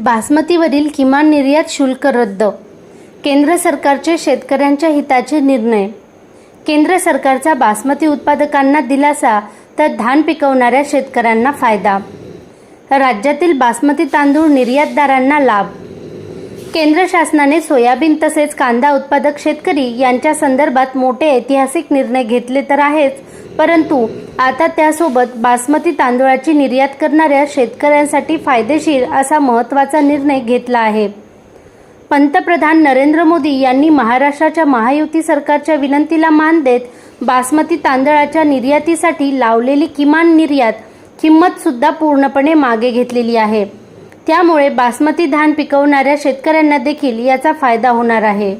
बासमतीवरील किमान निर्यात शुल्क रद्द केंद्र सरकारचे शेतकऱ्यांच्या हिताचे निर्णय. केंद्र सरकारचा बासमती उत्पादकांना दिलासा तर धान पिकवणाऱ्या शेतकऱ्यांना फायदा. राज्यातील बासमती तांदूळ निर्यातदारांना लाभ. केंद्र शासनाने सोयाबीन तसेच कांदा उत्पादक शेतकरी यांच्या संदर्भात मोठे ऐतिहासिक निर्णय घेतले तर आहेच. परंतु आता त्यासोबत बासमती तांदूळाची निर्यात करणाऱ्या शेतकऱ्यांसाठी फायदेशीर असा महत्त्वाचा निर्णय घेतला आहे. पंतप्रधान नरेंद्र मोदी यांनी महाराष्ट्राच्या महायुती सरकारच्या विनंतीला मान देत बासमती तांदळाच्या निर्यातीसाठी लावलेली किमान निर्यात किंमत सुद्धा पूर्णपणे मागे घेतलेली आहे. त्यामुळे बासमती धान पिकवणाऱ्या शेतकऱ्यांना देखील याचा फायदा होणार आहे.